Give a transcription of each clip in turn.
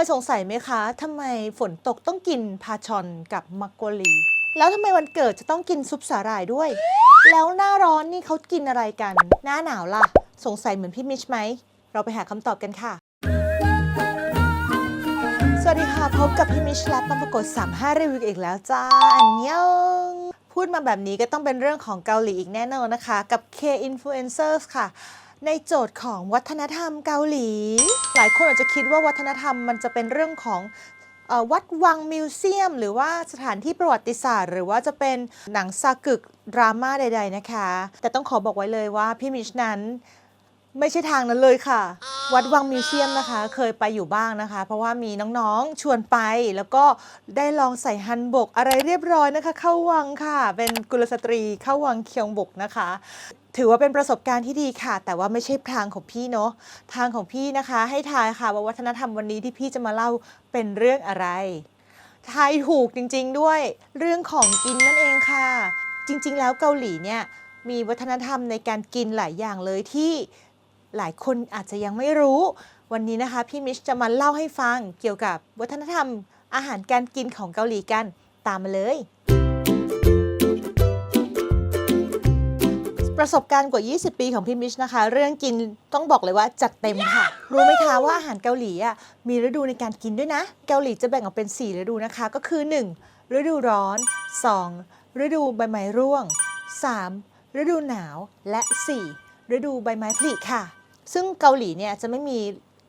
ยสงสัยไหมคะทำไมฝนตกต้องกินพาชอนกับมักโกลี แล้วทำไมวันเกิดจะต้องกินซุปสาหร่ายด้วย แล้วหน้าร้อนนี่เขากินอะไรกัน หน้าหนาวล่ะ สงสัยเหมือนพี่มิชไหม เราไปหาคำตอบกันค่ะ สวัสดีค่ะ พบกับพี่มิชและปังปรากฏ35รีวิวอีกแล้วจ้า อันยองพูดมาแบบนี้ก็ต้องเป็นเรื่องของเกาหลีอีกแน่นอนนะคะ กับ K Influencers ค่ะ ในโจทย์ของวัฒนธรรมเกาหลี หลายคนอาจจะคิดว่าวัฒนธรรมมันจะเป็นเรื่องของวัดวังมิวเซียม หรือว่าสถานที่ประวัติศาสตร์ หรือว่าจะเป็นหนังซากึกดราม่าใด ๆ นะคะ แต่ต้องขอบอกไว้เลยว่าพี่มิชนั้น ไม่ใช่ทางนั้นเลยค่ะ วัดวังมิวเซียมนะคะ เคยไปอยู่บ้างนะคะ เพราะว่ามีน้องๆชวนไปแล้วก็ได้ลองใส่ฮันบกอะไรเรียบร้อยนะคะ เข้าวังค่ะ เป็นกุลสตรีเข้าวังเคียงบกนะคะ ถือว่าเป็นประสบการณ์ที่ดีค่ะ แต่ว่าไม่ใช่ทางของพี่เนาะทางของพี่นะคะ ให้ทายค่ะว่าวัฒนธรรมวันนี้ที่พี่จะมาเล่าเป็นเรื่องอะไรทายถูกจริง ๆ ด้วยเรื่องของกินนั่นเองค่ะ จริง ๆ แล้วเกาหลีเนี่ยมีวัฒนธรรมในการกินหลายอย่างเลยที่ หลายคนอาจจะยังไม่รู้ วันนี้นะคะพี่มิชจะมาเล่าให้ฟังเกี่ยวกับวัฒนธรรมอาหารการกินของเกาหลีกันตามมาเลย ประสบการณ์กว่า 20 ปีของพี่มิชนะคะ เรื่องกินต้องบอกเลยว่าจัดเต็มค่ะ รู้ไหมคะว่าอาหารเกาหลีอะมีฤดูในการกินด้วยนะ เกาหลีจะแบ่งออกเป็น 4 ฤดูนะคะ ก็คือ 1. ฤดูร้อน 2. ฤดูใบไม้ร่วง 3. ฤดูหนาวและ 4. ฤดูใบไม้ผลิค่ะ ซึ่งเกาหลีเนี่ยจะไม่มี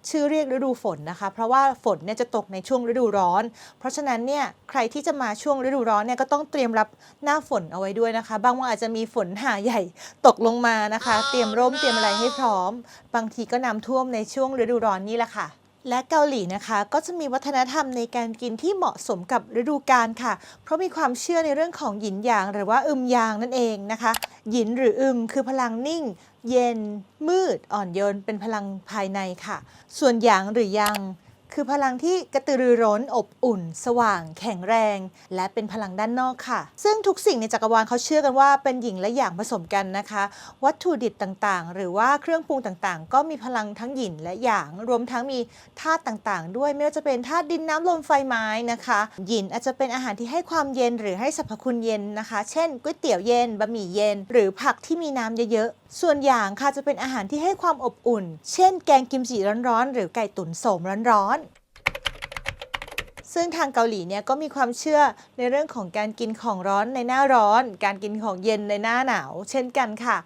ชื่อเรียกฤดูฝนนะคะ เพราะว่าฝนเนี่ยจะตกในช่วงฤดูร้อน เพราะฉะนั้นเนี่ยใครที่จะมาช่วงฤดูร้อนเนี่ยก็ต้องเตรียมรับหน้าฝนเอาไว้ด้วยนะคะ บางวันอาจจะมีฝนหาใหญ่ตกลงมานะคะ เตรียมร่มเตรียมอะไรให้พร้อม บางทีก็น้ำท่วมในช่วงฤดูร้อนนี่แหละค่ะ และเกาหลีนะคะก็จะมีวัฒนธรรมในการกินที่เหมาะสมกับฤดูกาลค่ะ เพราะมีความเชื่อในเรื่องของหยินหยาง หรือว่าอึมยางนั่นเองนะคะหยินหรืออึมคือพลังนิ่ง เย็น มืด อ่อนโยนเป็นพลังภายในค่ะ ส่วนหยางหรือยัง คือพลังที่กระตือรือร้นอบอุ่น สว่าง แข็งแรง และเป็นพลังด้านนอกค่ะ ซึ่งทุกสิ่งในจักรวาลเขาเชื่อกันว่าเป็นหญิงและหยางผสมกันนะคะ วัตถุดิบต่างๆ หรือว่าเครื่องปรุงต่างๆ ก็มีพลังทั้งหยินและหยาง รวมทั้งมีธาตุต่างๆ ด้วยไม่ว่าจะเป็นธาตุดินน้ำลมไฟไม้นะคะหยินอาจจะเป็นอาหารที่ให้ความเย็นหรือให้สรรพคุณเย็นนะคะ เช่นก๋วยเตี๋ยวเย็นบะหมี่เย็น หรือผักที่มีน้ำเยอะ ส่วนอย่างค่ะจะเป็นอาหารที่ให้ความอบอุ่น เช่น แกงกิมจิร้อนๆ หรือไก่ตุ๋นโสมร้อนๆ ซึ่งทางเกาหลีเนี่ยก็มีความเชื่อในเรื่องของการกินของร้อนในหน้าร้อน การกินของเย็นในหน้าหนาว เช่นกันค่ะ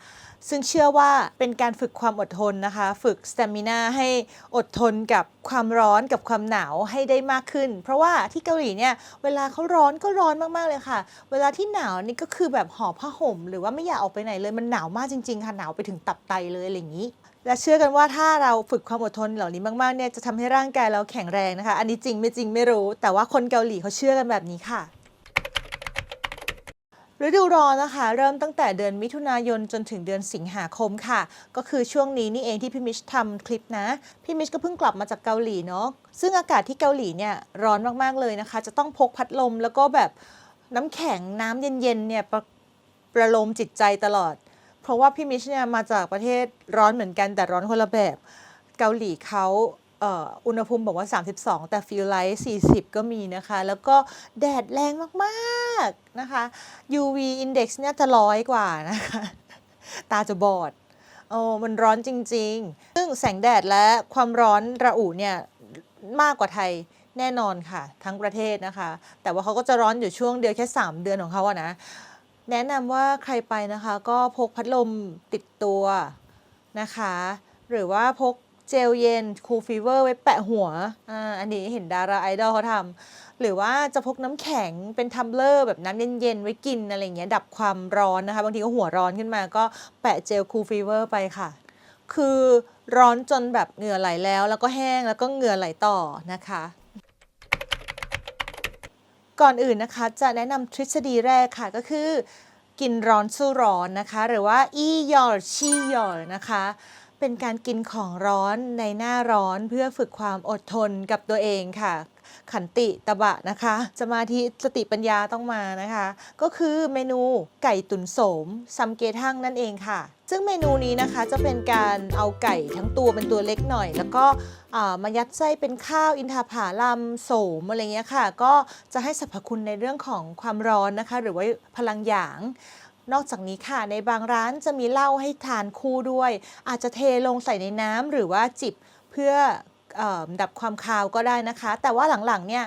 ซึ่งเชื่อว่าเป็นการฝึกความอดทนนะคะ ฝึกสเตมินาให้อดทนกับความร้อนกับความหนาวให้ได้มากขึ้น เพราะว่าที่เกาหลีเนี่ยเวลาเขาร้อนก็ร้อนมากๆเลยค่ะ เวลาที่หนาวนี่ก็คือแบบห่อผ้าห่ม หรือว่าไม่อยากออกไปไหนเลยมันหนาวมากจริงๆค่ะหนาวไปถึงตับไตเลยอะไรอย่างนี้ และเชื่อกันว่าถ้าเราฝึกความอดทนเหล่านี้มากๆเนี่ยจะทำให้ร่างกายเราแข็งแรงนะคะ อันนี้จริงไม่จริงไม่รู้ แต่ว่าคนเกาหลีเขาเชื่อกันแบบนี้ค่ะฤดูร้อนนะคะ เริ่มตั้งแต่เดือนมิถุนายนจนถึงเดือนสิงหาคมค่ะ ก็คือช่วงนี้นี่เองที่พี่มิชทำคลิปนะ พี่มิชก็เพิ่งกลับมาจากเกาหลีเนาะซึ่งอากาศที่เกาหลีเนี่ยร้อนมากๆเลยนะคะ จะต้องพกพัดลมแล้วก็แบบน้ำแข็งน้ำเย็นๆเนี่ยประประโลมจิตใจตลอด เพราะว่าพี่มิชเนี่ยมาจากประเทศร้อนเหมือนกันแต่ร้อนคนละแบบ เกาหลีเขาเอ,อ,อุณหภูมิบอกว่า 32 แต่ฟิลไลท์40 ก็มีนะคะ แล้วก็แดดแรงมากๆนะคะ UV index เนี่ยจะร้อยกว่านะคะ ตาจะบอดโอ้มันร้อนจริง ๆ ซึ่งแสงแดดและความร้อนระอุเนี่ยมากกว่าไทยแน่นอนค่ะ ทั้งประเทศนะคะ แต่ว่าเขาก็จะร้อนอยู่ช่วงเดียวแค่ 3 เดือนของเขาอะนะ แนะนำว่าใครไปนะคะก็พกพัดลมติดตัวนะคะ หรือว่าพกเจลเย็นคูลฟีเวอร์ไว้แปะหัวอ่าอันนี้เห็นดาราไอดอลเขาทำหรือว่าจะพกน้ำแข็งเป็นทัมเบลอร์แบบน้ำเย็นๆ ไว้กินอะไรเงี้ยดับความร้อนนะคะ บางทีก็หัวร้อนขึ้นมาก็แปะเจลคูลฟีเวอร์ไปค่ะ คือร้อนจนแบบเหงื่อไหลแล้ว แล้วก็แห้งแล้วก็เหงื่อไหลต่อนะคะ ก่อนอื่นนะคะจะแนะนำทฤษฎีแรกค่ะก็คือ กินร้อนสู้ร้อนนะคะ หรือว่าอียอร์ชีหยอร์นะคะ เป็นการกินของร้อนในหน้าร้อนเพื่อฝึกความอดทนกับตัวเองค่ะ ขันติตะบะนะคะสมาธิสติปัญญาต้องมานะคะ ก็คือเมนูไก่ตุ๋นโสมซัมเกทั่งนั่นเองค่ะ ซึ่งเมนูนี้นะคะจะเป็นการเอาไก่ทั้งตัวเป็นตัวเล็กหน่อย แล้วก็มายัดไส้เป็นข้าวอินทผาลัมโสมอะไรเงี้ยค่ะ ก็จะให้สรรพคุณในเรื่องของความร้อนนะคะ หรือว่าพลังหยางนอกจากนี้ค่ะในบางร้านจะมีเหล้าให้ทานคู่ด้วย อาจจะเทลงใส่ในน้ำหรือว่าจิบเพื่อ ดับความคาวก็ได้นะคะ แต่ว่าหลังๆเนี่ย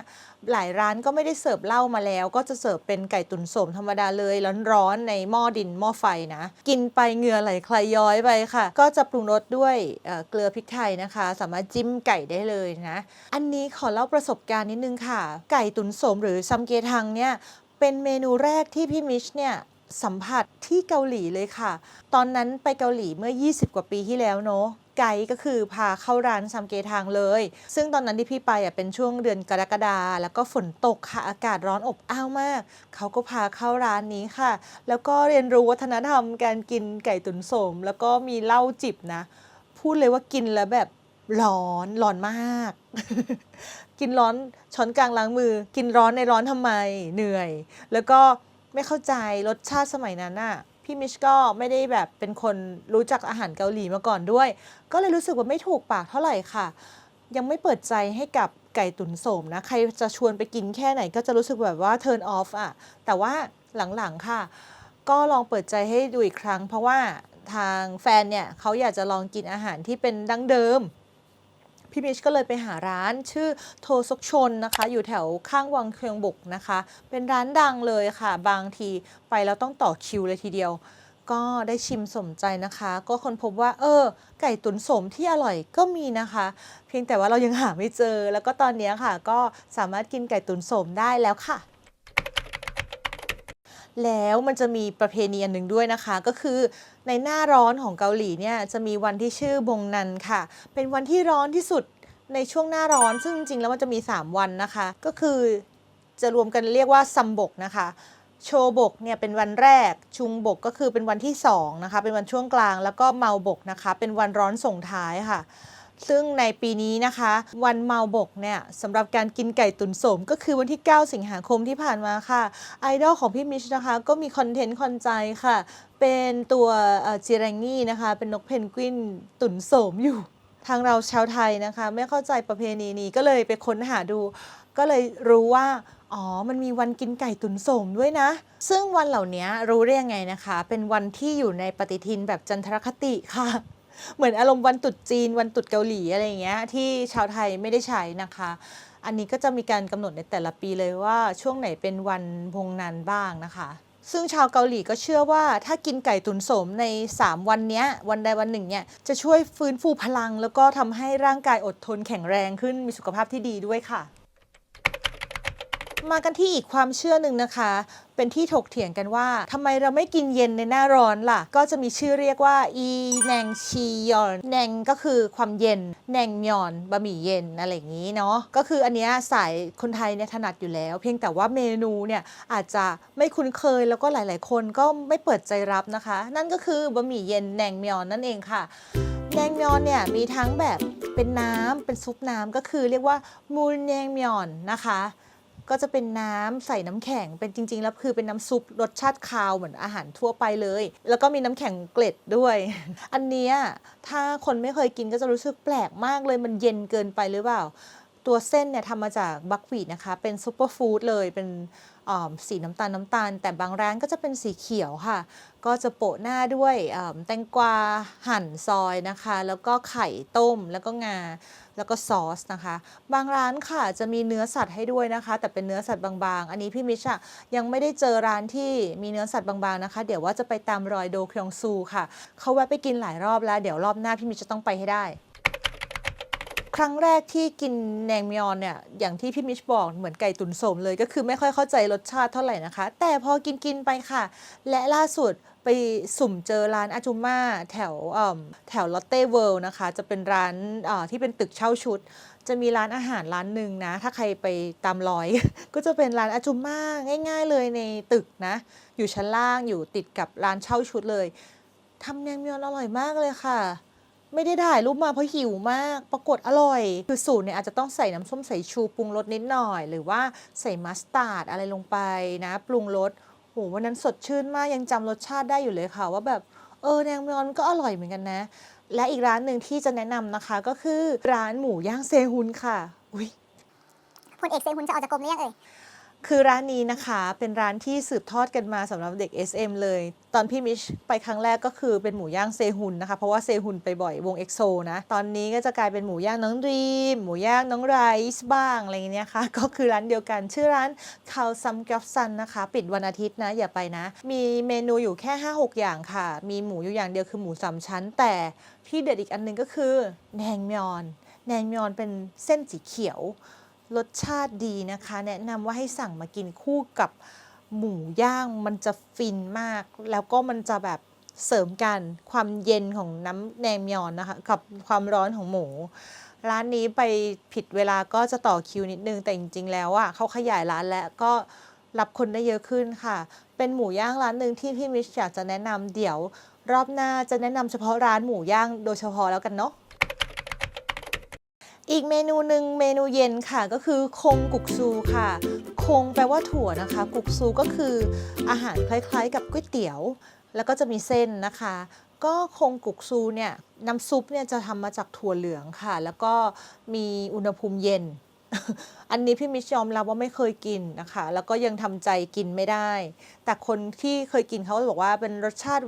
หลายร้านก็ไม่ได้เสิร์ฟเหล้ามาแล้ว ก็จะเสิร์ฟเป็นไก่ตุ๋นโสมธรรมดาเลยร้อนๆในหม้อดินหม้อไฟนะ กินไปเหงื่อไหลคลายย้อยไปค่ะ ก็จะปรุงรสด้วยเเกลือพริกไทยนะคะ สามารถจิ้มไก่ได้เลยนะ อันนี้ขอเล่าประสบการณ์นิดนึงค่ะ ไก่ตุ๋นโสมหรือซัมเกทังเนี่ยเป็นเมนูแรกที่พี่มิชเนี่ยสัมผัสที่เกาหลีเลยค่ะ ตอนนั้นไปเกาหลีเมื่อ 20 กว่าปีที่แล้วเนาะ ไกด์ก็คือพาเข้าร้านซัมเกทางเลย ซึ่งตอนนั้นที่พี่ไปอะเป็นช่วงเดือนกรกฎาแล้วก็ฝนตกค่ะอากาศร้อนอบอ้าวมาก เขาก็พาเข้าร้านนี้ค่ะ แล้วก็เรียนรู้วัฒนธรรมการกินไก่ตุ๋นโสม แล้วก็มีเหล้าจิบนะ พูดเลยว่ากินแล้วแบบร้อนร้อนมาก กินร้อนช้อนกลางล้างมือ กินร้อนในร้อนทำไมเหนื่อย แล้วก็ไม่เข้าใจรสชาติสมัยนั้นน่ะ พี่มิชก็ไม่ได้แบบเป็นคนรู้จักอาหารเกาหลีมาก่อนด้วย ก็เลยรู้สึกว่าไม่ถูกปากเท่าไหร่ค่ะ ยังไม่เปิดใจให้กับไก่ตุ๋นโสมนะ ใครจะชวนไปกินแค่ไหนก็จะรู้สึกแบบว่า turn off อะแต่ว่าหลังๆค่ะ ก็ลองเปิดใจให้ดูอีกครั้ง เพราะว่าทางแฟนเนี่ยเขาอยากจะลองกินอาหารที่เป็นดั้งเดิม พี่มิชก็เลยไปหาร้านชื่อโทซกชนนะคะ อยู่แถวข้างวังเคียงบุกนะคะ เป็นร้านดังเลยค่ะ บางทีไปแล้วต้องต่อคิวเลยทีเดียว ก็ได้ชิมสมใจนะคะ ก็ค้นพบว่า เออ ไก่ตุ๋นสมที่อร่อยก็มีนะคะ เพียงแต่ว่าเรายังหาไม่เจอ แล้วก็ตอนนี้ค่ะ ก็สามารถกินไก่ตุ๋นสมได้แล้วค่ะแล้วมันจะมีประเพณีอันหนึ่งด้วยนะคะก็คือ ในหน้าร้อนของเกาหลีเนี่ยจะมีวันที่ชื่อบงนันค่ะ เป็นวันที่ร้อนที่สุดในช่วงหน้าร้อน ซึ่งจริงแล้วมันจะมี 3 วันนะคะ ก็คือจะรวมกันเรียกว่าซัมบกนะคะโชบกเนี่ยเป็นวันแรกชุงบกก็คือเป็นวันที่2นะคะเป็นวันช่วงกลางแล้วก็เมาบกนะคะ เป็นวันร้อนส่งท้ายค่ะ ซึ่งในปีนี้นะคะ วันเมาบกเนี่ยสำหรับการกินไก่ตุนโสม ก็คือวันที่ 9 สิงหาคมที่ผ่านมาค่ะ ไอดอลของพี่มิชนะคะ ก็มีคอนเทนต์คอนใจค่ะ เป็นตัวจิรังงี้นะคะ เป็นนกเพนกวินตุนโสมอยู่ ทางเราชาวไทยนะคะ ไม่เข้าใจประเพณีนี้ก็เลยไปค้นหาดู ก็เลยรู้ว่าอ๋อ มันมีวันกินไก่ตุนสมด้วยนะ ซึ่งวันเหล่านี้รู้ได้ยังไงนะคะ เป็นวันที่อยู่ในปฏิทินแบบจันทรคติค่ะ เหมือนอารมณ์วันตรุษจีนวันตรุษเกาหลีอะไรอย่างเงี้ยที่ชาวไทยไม่ได้ใช้นะคะ อันนี้ก็จะมีการกำหนดในแต่ละปีเลยว่าช่วงไหนเป็นวันพงนันบ้างนะคะซึ่งชาวเกาหลีก็เชื่อว่าถ้ากินไก่ตุ๋นโสมใน 3 วันนี้วันใดวันหนึ่งเนี่ยจะช่วยฟื้นฟูพลัง แล้วก็ทำให้ร่างกายอดทนแข็งแรงขึ้นมีสุขภาพที่ดีด้วยค่ะ มากันที่อีกความเชื่อหนึ่งนะคะ เป็นที่ถกเถียงกันว่าทำไมเราไม่กินเย็นในหน้าร้อนล่ะ ก็จะมีชื่อเรียกว่าอีแนงชียอนแนงก็คือความเย็นแนงมยอนบะหมี่เย็นอะไรอย่างนี้เนาะก็คืออันเนี้ยสายคนไทยเนี่ยถนัดอยู่แล้ว เพียงแต่ว่าเมนูเนี่ยอาจจะไม่คุ้นเคยแล้วก็หลาย ๆ คนก็ไม่เปิดใจรับนะคะ นั่นก็คือบะหมี่เย็นแนงมยอนนั่นเองค่ะแนงมยอนเนี่ยมีทั้งแบบเป็นน้ำเป็นซุปน้ำก็คือเรียกว่ามูลแนงมยอนนะคะ ก็จะเป็นน้ำใส่น้ำแข็ง เป็นจริง ๆ แล้วคือเป็นน้ำซุปรสชาติคาวเหมือนอาหารทั่วไปเลย แล้วก็มีน้ำแข็งเกล็ดด้วย อันเนี้ยถ้าคนไม่เคยกินก็จะรู้สึกแปลกมากเลยมันเย็นเกินไปหรือเปล่า ตัวเส้นเนี่ยทำมาจากบัควีดนะคะ เป็นซูเปอร์ฟู้ดเลยเป็นสีน้ำตาลน้ำตาล แต่บางร้านก็จะเป็นสีเขียวค่ะ ก็จะโปะหน้าด้วยแตงกวาหั่นซอยนะคะ แล้วก็ไข่ต้มแล้วก็งา แล้วก็ซอสนะคะ บางร้านค่ะจะมีเนื้อสัตว์ให้ด้วยนะคะ แต่เป็นเนื้อสัตว์บางๆ อันนี้พี่มิชอะยังไม่ได้เจอร้านที่มีเนื้อสัตว์บางๆนะคะ เดี๋ยวว่าจะไปตามรอยโดคยองซูค่ะเขาแวะไปกินหลายรอบแล้ว เดี๋ยวรอบหน้าพี่มิชจะต้องไปให้ได้ ครั้งแรกที่กินแนงมยอนเนี่ยอย่างที่พี่มิชบอกเหมือนไก่ตุ๋นโสมเลย ก็คือไม่ค่อยเข้าใจรสชาติเท่าไหร่นะคะ แต่พอกินกินๆไปค่ะ และล่าสุดไปสุ่มเจอร้านอาจูม่าแถวแถวลอตเต้เวิลด์นะคะ จะเป็นร้านที่เป็นตึกเช่าชุด จะมีร้านอาหารร้านหนึ่งนะ ถ้าใครไปตามรอย ก็จะเป็นร้านอาจูม่าง่าย ๆ เลยในตึกนะ อยู่ชั้นล่างอยู่ติดกับร้านเช่าชุดเลยทำแนงมยอนอร่อยมากเลยค่ะ ไม่ได้ถ่ายรูปมาเพราะหิวมาก ปรากฏอร่อย คือสูตรเนี่ยอาจจะต้องใส่น้ำส้มสายชูปรุงรสนิดหน่อย หรือว่าใส่มัสตาร์ดอะไรลงไปนะ ปรุงรสโหวันนั้นสดชื่นมากยังจำรสชาติได้อยู่เลยค่ะ ว่าแบบเออแนงมอนมันก็อร่อยเหมือนกันนะ และอีกร้านหนึ่งที่จะแนะนำนะคะก็คือร้านหมูย่างเซฮุนค่ะ อุ้ยพลเอกเซฮุนจะออกจากกรมหรือยังเอ่ย คือร้านนี้นะคะเป็นร้านที่สืบทอดกันมาสำหรับเด็ก SM เลย ตอนพี่มิชไปครั้งแรกก็คือเป็นหมูย่างเซฮุนนะคะ เพราะว่าเซฮุนไปบ่อยวงเอ็กโซนะ ตอนนี้ก็จะกลายเป็นหมูย่างน้องดีม หมูย่างน้องไรซ์บ้างอะไรเงี้ยค่ะ ก็คือร้านเดียวกัน ชื่อร้านคาวซัมกอฟซันนะคะ ปิดวันอาทิตย์นะ อย่าไปนะ มีเมนูอยู่แค่ 5-6 อย่างค่ะ มีหมูอยู่อย่างเดียวคือหมูสามชั้น แต่ที่เด็ดอีกอันหนึงก็คือแหนงมยอนแหนงมยอนเป็นเส้นสีเขียว รสชาติดีนะคะ แนะนำว่าให้สั่งมากินคู่กับหมูย่างมันจะฟินมาก แล้วก็มันจะแบบเสริมกันความเย็นของน้ำแนมยอนนะคะ กับความร้อนของหมู ร้านนี้ไปผิดเวลาก็จะต่อคิวนิดนึง แต่จริงๆแล้วอะเขาขยายร้านแล้วก็รับคนได้เยอะขึ้นค่ะ เป็นหมูย่างร้านหนึ่งที่พี่มิชอยากจะแนะนำเดี๋ยว รอบหน้าจะแนะนำเฉพาะร้านหมูย่างโดยเฉพาะแล้วกันเนาะ อีกเมนูหนึ่งเมนูเย็นค่ะก็คือคงกุกซูค่ะ คงแปลว่าถั่วนะคะ กุกซูก็คืออาหารคล้ายๆ กับก๋วยเตี๋ยว แล้วก็จะมีเส้นนะคะ ก็คงกุกซูเนี่ยน้ำซุปเนี่ยจะทำมาจากถั่วเหลืองค่ะ แล้วก็มีอุณหภูมิเย็น อันนี้พี่มิชยอมรับว่าไม่เคยกินนะคะ แล้วก็ยังทำใจกินไม่ได้ แต่คนที่เคยกินเขาบอกว่าเป็นรสชาติ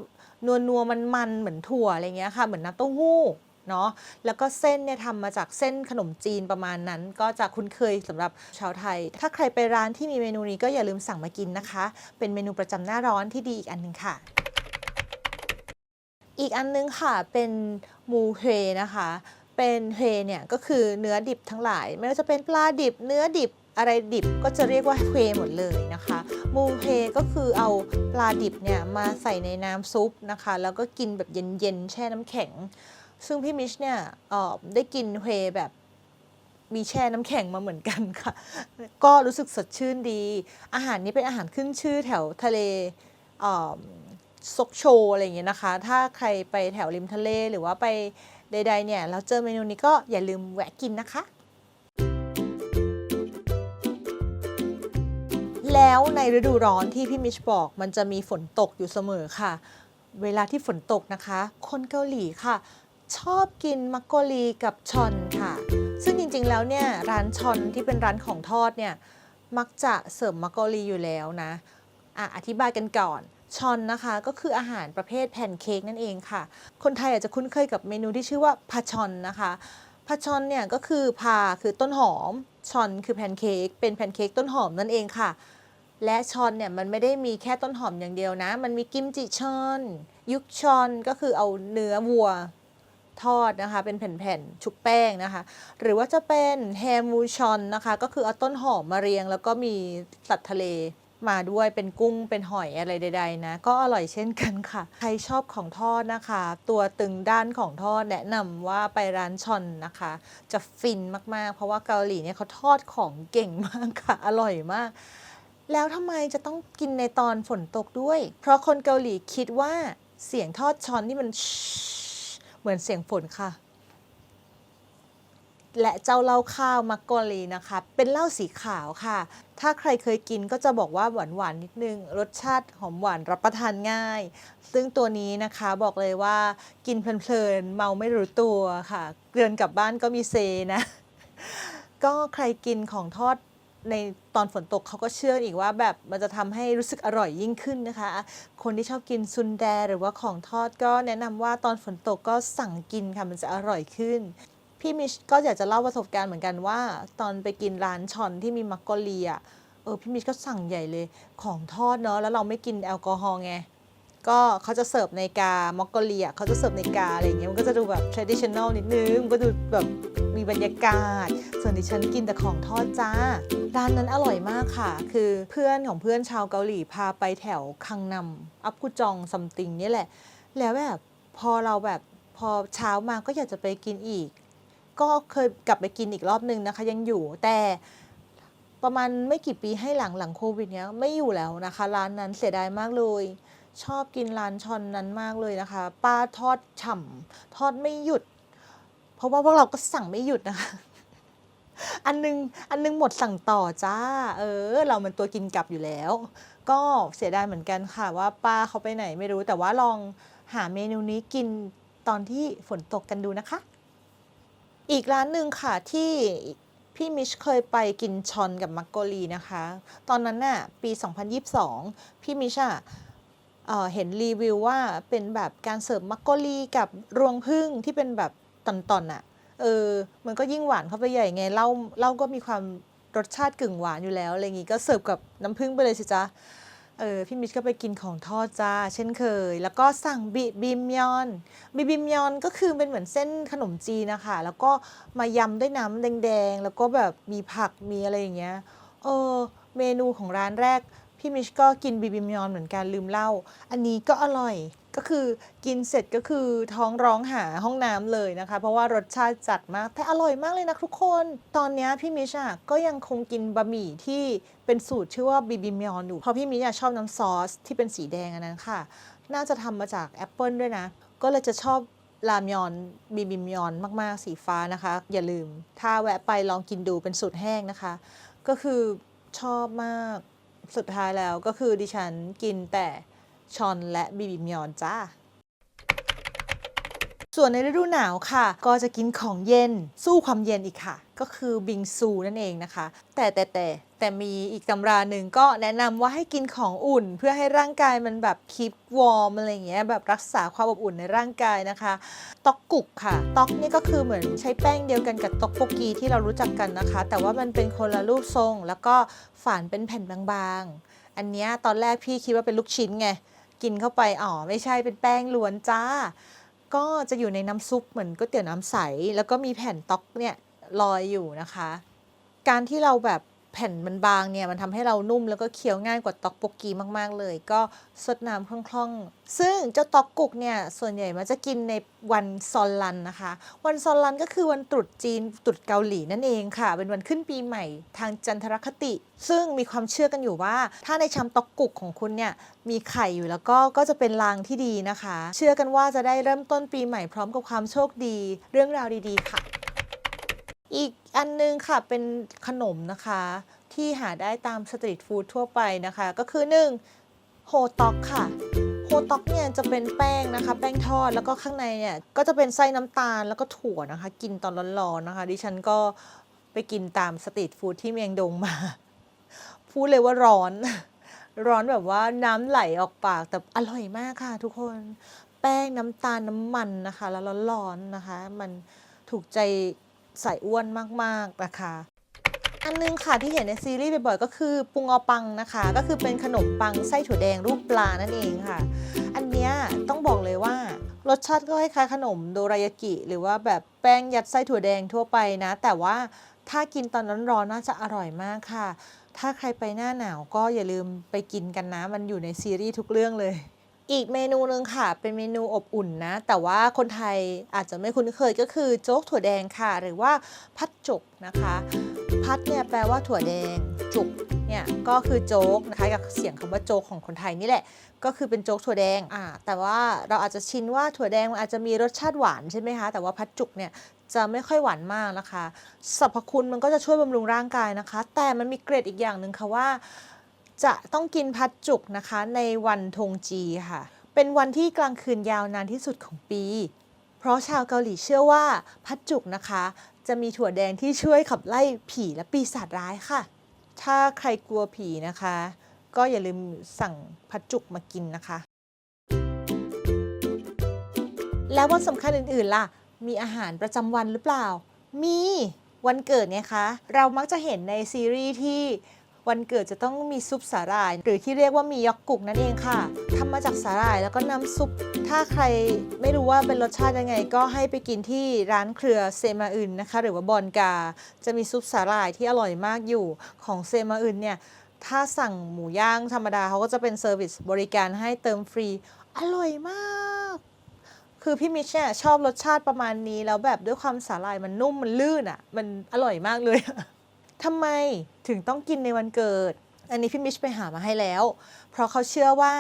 นัวนัวมันมันๆเหมือนถั่วอะไรเงี้ยค่ะ เหมือนน้ำเต้าหู้ เนาะแล้วก็เส้นเนี่ยทำมาจากเส้นขนมจีนประมาณนั้น ก็จะคุ้นเคยสำหรับชาวไทย ถ้าใครไปร้านที่มีเมนูนี้ก็อย่าลืมสั่งมากินนะคะ เป็นเมนูประจำหน้าร้อนที่ดีอีกอันหนึ่งค่ะ อีกอันนึงค่ะเป็นมูเฮนะคะเป็นเฮเนี่ยก็คือเนื้อดิบทั้งหลาย ไม่ว่าจะเป็นปลาดิบ เนื้อดิบอะไรดิบก็จะเรียกว่าเฮหมดเลยนะคะมูเฮก็คือเอาปลาดิบเนี่ยมาใส่ในน้ำซุปนะคะ แล้วก็กินแบบเย็นๆแช่น้ำแข็ง ซึ่งพี่มิชเนี่ยได้กินเฮแบบมีแช่น้ำแข็งมาเหมือนกันค่ะ ก็รู้สึกสดชื่นดี อาหารนี้เป็นอาหารขึ้นชื่อแถวทะเลซกโชอะไรอย่างเงี้ยนะคะ ถ้าใครไปแถวริมทะเลหรือว่าไปใดๆเนี่ยแล้วเจอเมนูนี้ก็อย่าลืมแวะกินนะคะ แล้วในฤดูร้อนที่พี่มิชบอกมันจะมีฝนตกอยู่เสมอค่ะ เวลาที่ฝนตกนะคะ คนเกาหลีค่ะ ชอบกินมักโกลีกับชอนค่ะ ซึ่งจริงๆแล้วเนี่ยร้านชอนที่เป็นร้านของทอดเนี่ยมักจะเสร์ฟมักโกลีอยู่แล้วนะอะอธิบายกันก่อนชอนนะคะก็คืออาหารประเภทแพนเค้กนั่นเองค่ะ คนไทยอาจจะคุ้นเคยกับเมนูที่ชื่อว่าพาชอนนะคะพาชอนเนี่ยก็คือพาคือต้นหอมชอนคือแพนเค้กเป็นแพนเค้กต้นหอมนั่นเองค่ะ และชอนเนี่ยมันไม่ได้มีแค่ต้นหอมอย่างเดียวนะ มันมีกิมจิชอน ยุกชอนก็คือเอาเนื้อวัว ทอดนะคะ เป็นแผ่นๆชุบแป้งนะคะ หรือว่าจะเป็นแฮมูชอนนะคะ ก็คือเอาต้นหอมมาเรียง แล้วก็มีสัตว์ทะเลมาด้วยเป็นกุ้งเป็นหอยอะไรใด ๆ นะ ก็อร่อยเช่นกันค่ะ ใครชอบของทอดนะคะ ตัวตึงด้านของทอดแนะนำว่าไปร้านชอนนะคะ จะฟินมากๆ เพราะว่าเกาหลีเนี่ยเขาทอดของเก่งมากค่ะ อร่อยมาก แล้วทำไมจะต้องกินในตอนฝนตกด้วย เพราะคนเกาหลีคิดว่าเสียงทอดช้อนนี่มัน เหมือนเสียงฝนค่ะ และเจ้าเหล้าข้าวมักโกลีนะคะ เป็นเหล้าสีขาวค่ะ ถ้าใครเคยกินก็จะบอกว่าหวานหวานนิดนึง รสชาติหอมหวานรับประทานง่าย ซึ่งตัวนี้นะคะบอกเลยว่ากินเพลินๆเมาไม่รู้ตัวค่ะเดินกลับบ้านก็มีเซนะก็ใครกินของทอด ในตอนฝนตกเขาก็เชื่ออีกว่าแบบมันจะทำให้รู้สึกอร่อยยิ่งขึ้นนะคะ คนที่ชอบกินซุนแดหรือว่าของทอดก็แนะนำว่าตอนฝนตกก็สั่งกินค่ะมันจะอร่อยขึ้น พี่มิชก็อยากจะเล่าประสบการณ์เหมือนกันว่า ตอนไปกินร้านชอนที่มีมักกะลีอะเออพี่มิชก็สั่งใหญ่เลยของทอดเนาะแล้วเราไม่กินแอลกอฮอล์ไงก็เขาจะเสิร์ฟในกามอกโกเลียเขาจะเสิร์ฟในกาอะไรอย่างเงี้ยมันก็จะดูแบบ traditional นิดนึงก็ดูแบบ บรรยากาศ ส่วนดิฉันกินแต่ของทอดจ้า ร้านนั้นอร่อยมากค่ะ คือเพื่อนของเพื่อนชาวเกาหลีพาไปแถวคังนำอัพกุจองซัมติงนี่แหละ แล้วแบบพอเราแบบพอเช้ามาก็อยากจะไปกินอีก ก็เคยกลับไปกินอีกรอบนึงนะคะ ยังอยู่แต่ประมาณไม่กี่ปีให้หลังหลังโควิดเนี้ยไม่อยู่แล้วนะคะ ร้านนั้นเสียดายมากเลย ชอบกินร้านชอนนั้นมากเลยนะคะป้าทอดฉ่ำทอดไม่หยุด เพราะว่าพวกเราก็สั่งไม่หยุดนะคะอันนึงอันนึงหมดสั่งต่อจ้า เออ เรามันตัวกินกลับอยู่แล้ว ก็เสียดายเหมือนกันค่ะว่าป้าเขาไปไหนไม่รู้แต่ว่าลองหาเมนูนี้กินตอนที่ฝนตกกันดูนะคะ อีกร้านหนึ่งค่ะที่พี่มิชเคยไปกินชอนกับมักโกลีนะคะ ตอนนั้นน่ะปี 2022 พี่มิชอะเอ่อเห็นรีวิวว่าเป็นแบบการเสิร์ฟมักโกลีกับรวงพึ่งที่เป็นแบบ ตอนๆอะเออ มันก็ยิ่งหวานเข้าไปใหญ่ไงเหล้าเหล้าก็มีความรสชาติกึ่งหวานอยู่แล้วอะไรอย่างงี้ก็เสิร์ฟกับน้ำผึ้งไปเลยสิจ๊ะเออพี่มิชก็ไปกินของทอดจ้า เช่นเคย แล้วก็สั่งบิบิมยอนบิบิมยอนก็คือเป็นเหมือนเส้นขนมจีนนะคะแล้วก็มายำด้วยน้ำแดงๆ แล้วก็แบบมีผักมีอะไรอย่างเงี้ยเออเมนูของร้านแรก พี่มิชก็กินบิบิมยอนเหมือนกันลืมเล่า อันนี้ก็อร่อย ก็คือกินเสร็จก็คือท้องร้องหาห้องน้ำเลยนะคะ เพราะว่ารสชาติจัดมาก แต่อร่อยมากเลยนะทุกคน ตอนนี้พี่มิชอะก็ยังคงกินบะหมี่ที่เป็นสูตรชื่อว่าบิบิมยอนอยู่เพราะพี่มิชอะชอบน้ำซอสที่เป็นสีแดงอันนั้นค่ะ น่าจะทำมาจากแอปเปิลด้วยนะ ก็เลยจะชอบรามยอนบิบิมยอนมาก ๆ สีฟ้านะคะ อย่าลืม ถ้าแวะไปลองกินดูเป็นสูตรแห้งนะคะ ก็คือชอบมากสุดท้ายแล้วก็คือดิฉันกินแต่ ชอนและบิบิมยอนจ้าส่วนในฤดูหนาวค่ะ ก็จะกินของเย็นสู้ความเย็นอีกค่ะ ก็คือบิงซูนั่นเองนะคะ แต่แต่แต่แต่มีอีกตำราหนึ่งก็แนะนำว่าให้กินของอุ่น เพื่อให้ร่างกายมันแบบคีปวอร์มอะไรเงี้ยแบบรักษาความอบอุ่นในร่างกายนะคะ ต๊อกกุกค่ะ ต๊อกนี่ก็คือเหมือนใช้แป้งเดียวกันกับต๊อกโปกีที่เรารู้จักกันนะคะ แต่ว่ามันเป็นคนละรูปทรง แล้วก็ฝานเป็นแผ่นบางๆ อันนี้ตอนแรกพี่คิดว่าเป็นลูกชิ้นไง กินเข้าไปอ๋อไม่ใช่เป็นแป้งล้วนจ้า ก็จะอยู่ในน้ำซุปเหมือนก๋วยเตี๋ยวน้ำใส แล้วก็มีแผ่นต๊อกเนี่ยลอยอยู่นะคะ การที่เราแบบ แผ่นมันบางเนี่ยมันทำให้เรานุ่มแล้วก็เคี้ยวง่ายกว่าตอกโปกีมากๆเลย ก็สดน้ำคล่องๆ ซึ่งเจ้าตอกกุกเนี่ยส่วนใหญ่มันจะกินในวันซอลลันนะคะ วันซอลลันก็คือวันตรุษจีนตรุษเกาหลีนั่นเองค่ะ เป็นวันขึ้นปีใหม่ทางจันทรคติ ซึ่งมีความเชื่อกันอยู่ว่า ถ้าในชามตอกกุกของคุณเนี่ยมีไข่อยู่แล้วก็ก็จะเป็นลางที่ดีนะคะ เชื่อกันว่าจะได้เริ่มต้นปีใหม่พร้อมกับความโชคดี เรื่องราวดีๆค่ะ อีกอันนึงค่ะเป็นขนมนะคะ ที่หาได้ตามสตรีทฟู้ดทั่วไปนะคะ ก็คือ 1. โฮต็อกค่ะโฮต็อกเนี่ยจะเป็นแป้งนะคะ แป้งทอดแล้วก็ข้างในเนี่ยก็จะเป็นไส้น้ำตาลแล้วก็ถั่วนะคะ กินตอนร้อนๆนะคะ ดิฉันก็ไปกินตามสตรีทฟู้ดที่เมียงดงมา พูดเลยว่าร้อน ร้อนแบบว่าน้ำไหลออกปากแต่อร่อยมากค่ะ ทุกคนแป้งน้ำตาลน้ำมันนะคะ แล้วร้อนๆนะคะ มันถูกใจ ใส่อ้วนมากๆนะคะอันนึงค่ะที่เห็นในซีรีส์บ่อยๆก็คือปุงอปังนะคะ ก็คือเป็นขนมปังไส้ถั่วแดงรูปปลานั่นเองค่ะ อันเนี้ยต้องบอกเลยว่ารสชาติก็คล้ายๆขนมโดรายากิ หรือว่าแบบแป้งยัดไส้ถั่วแดงทั่วไปนะ แต่ว่าถ้ากินตอนร้อนๆน่าจะอร่อยมากค่ะ ถ้าใครไปหน้าหนาวก็อย่าลืมไปกินกันนะ มันอยู่ในซีรีส์ทุกเรื่องเลย อีกเมนูหนึ่งค่ะ เป็นเมนูอบอุ่นนะ แต่ว่าคนไทยอาจจะไม่คุ้นเคยก็คือโจ๊กถั่วแดงค่ะ หรือว่าพัดจุกนะคะ พัดเนี่ยแปลว่าถั่วแดงจุกเนี่ยก็คือโจ๊กนะคะกับเสียงคำว่าโจ๊กของคนไทยนี่แหละ ก็คือเป็นโจ๊กถั่วแดงอ่าแต่ว่าเราอาจจะชินว่าถั่วแดงมันอาจจะมีรสชาติหวานใช่ไหมคะแต่ว่าพัดจุกเนี่ยจะไม่ค่อยหวานมากนะคะสรรพคุณมันก็จะช่วยบำรุงร่างกายนะคะ แต่มันมีเกรดอีกอย่างหนึ่งค่ะว่า จะต้องกินพัดจุกนะคะในวันทงจีค่ะ เป็นวันที่กลางคืนยาวนานที่สุดของปี เพราะชาวเกาหลีเชื่อว่าพัดจุกนะคะ จะมีถั่วแดงที่ช่วยขับไล่ผีและปีศาจร้ายค่ะ ถ้าใครกลัวผีนะคะ ก็อย่าลืมสั่งพัดจุกมากินนะคะ แล้ววันสำคัญอื่นๆล่ะ มีอาหารประจำวันหรือเปล่า มีวันเกิดไงคะ เรามักจะเห็นในซีรีส์ที่ วันเกิดจะต้องมีซุปสาหร่าย หรือที่เรียกว่ามียอกกุกนั่นเองค่ะทำมาจากสาหร่ายแล้วก็น้ำซุป ถ้าใครไม่รู้ว่าเป็นรสชาติยังไง ก็ให้ไปกินที่ร้านเครือเซมาอึนนะคะ หรือว่าบอนกา จะมีซุปสาหร่ายที่อร่อยมากอยู่ของเซมาอึนเนี่ยถ้าสั่งหมูย่างธรรมดาเขาก็จะเป็นเซอร์วิสบริการให้เติมฟรี อร่อยมาก คือพี่มิชเนี่ยชอบรสชาติประมาณนี้ แล้วแบบด้วยความสาหร่ายมันนุ่มมันลื่นอะ่ะ มันอร่อยมากเลย ทำไมถึงต้องกินในวันเกิด อันนี้พี่มิชไปหามาให้แล้ว เพราะเขาเชื่อว่า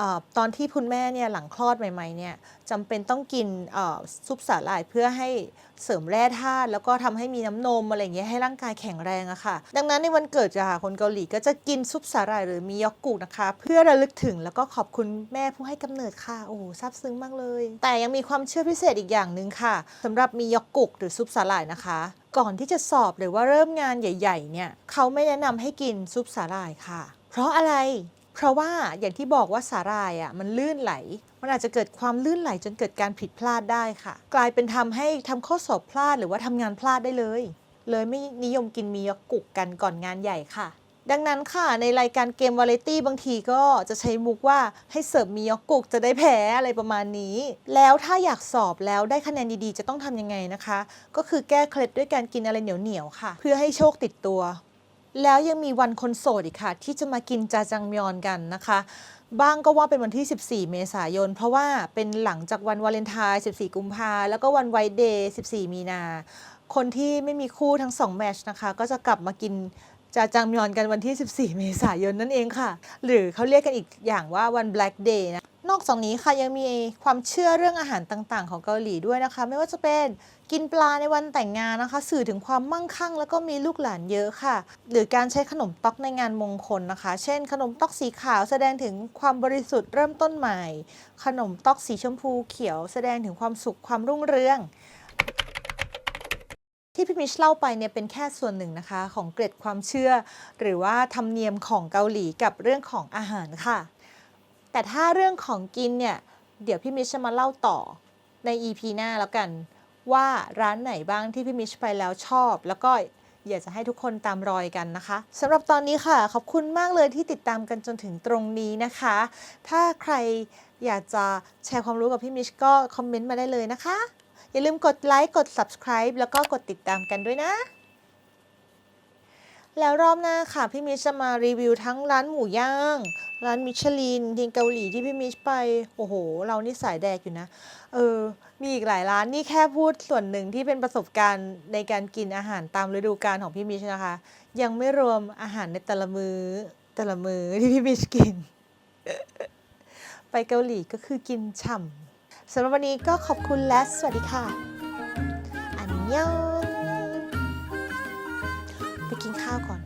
อตอนที่คุณแม่เนี่ยหลังคลอดใหม่ๆเนี่ยจำเป็นต้องกินซุปสาหร่ายเพื่อให้เสริมแร่ธาตุแล้วก็ทำให้มีน้ำนมอะไรเงี้ยให้ร่างกายแข็งแรงอะค่ะ ดังนั้นในวันเกิดจะค่ะคนเกาหลีก็จะกินซุปสาหร่ายหรือมียอกกุนะคะ เพื่อระลึกถึงแล้วก็ขอบคุณแม่ผู้ให้กำเนิดค่ะโอ้ซาบซึ้งมากเลย แต่ยังมีความเชื่อพิเศษอีกอย่างหนึ่งค่ะสำหรับมียอกกุหรือซุปสาหร่ายนะคะ ก่อนที่จะสอบหรือว่าเริ่มงานใหญ่ ๆ เนี่ยเขาไม่แนะนำให้กินซุปสาหร่ายค่ะ เพราะอะไร เพราะว่าอย่างที่บอกว่าสาหร่ายอะมันลื่นไหล มันอาจจะเกิดความลื่นไหลจนเกิดการผิดพลาดได้ค่ะ กลายเป็นทำให้ทำข้อสอบพลาดหรือว่าทำงานพลาดได้เลย เลยไม่นิยมกินมียกุกกันก่อนงานใหญ่ค่ะ ดังนั้นค่ะในรายการเกมวาไรตี้บางทีก็จะใช้มุกว่าให้เสิร์ฟมียกกุกจะได้แพ้อะไรประมาณนี้ แล้วถ้าอยากสอบแล้วได้คะแนนดีๆ จะต้องทำยังไงนะคะ ก็คือแก้เคล็ดด้วยการกินอะไรเหนียวๆค่ะ เพื่อให้โชคติดตัว แล้วยังมีวันคนโสดอีกค่ะ ที่จะมากินจาจังมยอนกันนะคะบ้างก็ว่าเป็นวันที่ 14 เมษายน เพราะว่าเป็นหลังจากวันวาเลนไทน์ 14 กุมภาแล้วก็วันไวท์เดย์ 14 มีนา คนที่ไม่มีคู่ทั้ง 2 แมชนะคะ ก็จะกลับมากิน จาจังมยอนกันวันที่ 14 เมษายนนั่นเองค่ะ หรือเขาเรียกกันอีกอย่างว่าวัน Black Day นะ นอกจากนี้ค่ะยังมีความเชื่อเรื่องอาหารต่างๆ ของเกาหลีด้วยนะคะ ไม่ว่าจะเป็นกินปลาในวันแต่งงานนะคะ สื่อถึงความมั่งคั่ง แล้วก็มีลูกหลานเยอะค่ะ หรือการใช้ขนมต๊อกในงานมงคลนะคะ เช่น ขนมต๊อกสีขาวแสดงถึงความบริสุทธิ์เริ่มต้นใหม่ ขนมต๊อกสีชมพูเขียวแสดงถึงความสุขความรุ่งเรือง ที่พี่มิชเล่าไปเนี่ยเป็นแค่ส่วนหนึ่งนะคะของเกร็ดความเชื่อ หรือว่าธรรมเนียมของเกาหลีกับเรื่องของอาหารค่ะ แต่ถ้าเรื่องของกินเนี่ยเดี๋ยวพี่มิชจะมาเล่าต่อใน EP หน้าแล้วกัน ว่าร้านไหนบ้างที่พี่มิชไปแล้วชอบ แล้วก็อยากจะให้ทุกคนตามรอยกันนะคะสำหรับตอนนี้ค่ะ ขอบคุณมากเลยที่ติดตามกันจนถึงตรงนี้นะคะ ถ้าใครอยากจะแชร์ความรู้กับพี่มิชก็คอมเมนต์มาได้เลยนะคะ อย่าลืมกดไลค์กด subscribe แล้วก็กดติดตามกันด้วยนะ แล้วรอบหน้าค่ะ พี่มิชจะมารีวิวทั้งร้านหมูย่าง ร้านมิชลินที่เกาหลีที่พี่มิชไป โอ้โห เรานี่สายแดกอยู่นะ เออ มีอีกหลายร้านนี่แค่พูดส่วนหนึ่งที่เป็นประสบการณ์ในการกินอาหารตามฤดูกาลของพี่มิชนะคะ ยังไม่รวมอาหารในแต่ละมือ้อแต่ละมือที่พี่มิชกิน ไปเกาหลีก็คือกินฉ่ำ สำหรับวันนี้ก็ขอบคุณและสวัสดีค่ะ อันยองไปกินข้าวก่อน